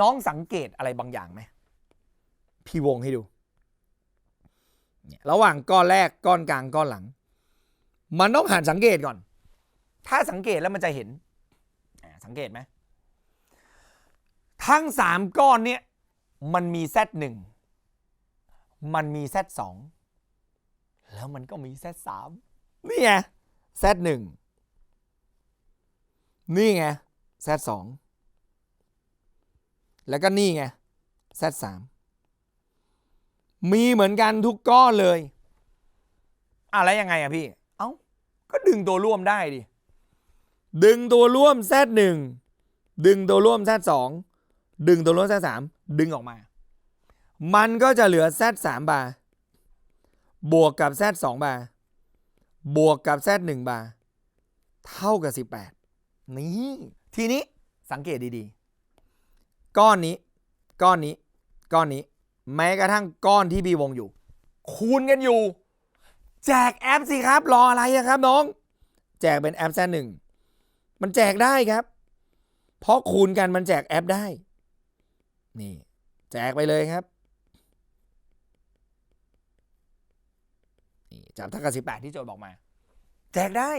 น้องสังเกตอะไรบางอย่างไหมพี่วงให้ดู ระหว่างก้อนแรกก้อนกลางก้อนหลัง มันต้องหันสังเกตก่อน ถ้าสังเกตแล้วมันจะเห็น สังเกตไหมทั้งสามก้อนเนี่ยมันมี Z หนึ่งมันมี Z สองแล้วมันก็มี Z สามนี่ไง Z หนึ่งนี่ไง Z สอง แล้วก็นี่ไง Z สามมีเหมือนกันทุกก้อนเลยอะไรยังไงอะพี่ เอ้า ก็ดึงตัวร่วมได้ดิ ดึงตัวร่วม Z หนึ่งดึงตัวร่วม Z สองดึงตัวร่วม Z สามดึงออกมา มันก็จะเหลือ Z สามบาร์บวกกับ Z สองบาร์บวกกับ Z หนึ่งบาร์เท่ากับ 18 นี่ ทีนี้สังเกตดีๆ ก้อนนี้ ก้อนนี้ ก้อนนี้ แม้กระทั่งก้อนที่บีวงอยู่ คูณกันอยู่ แจกแอปสิครับ รออะไระครับน้อง แจกเป็นแอปแซนหนึ่งมันแจกได้ครับ เพราะคูณกันมันแจกแอปได้ นี่ แจกไปเลยครับนี่จับทักกับสิบแปดที่โจทย์บอกมา แจกได้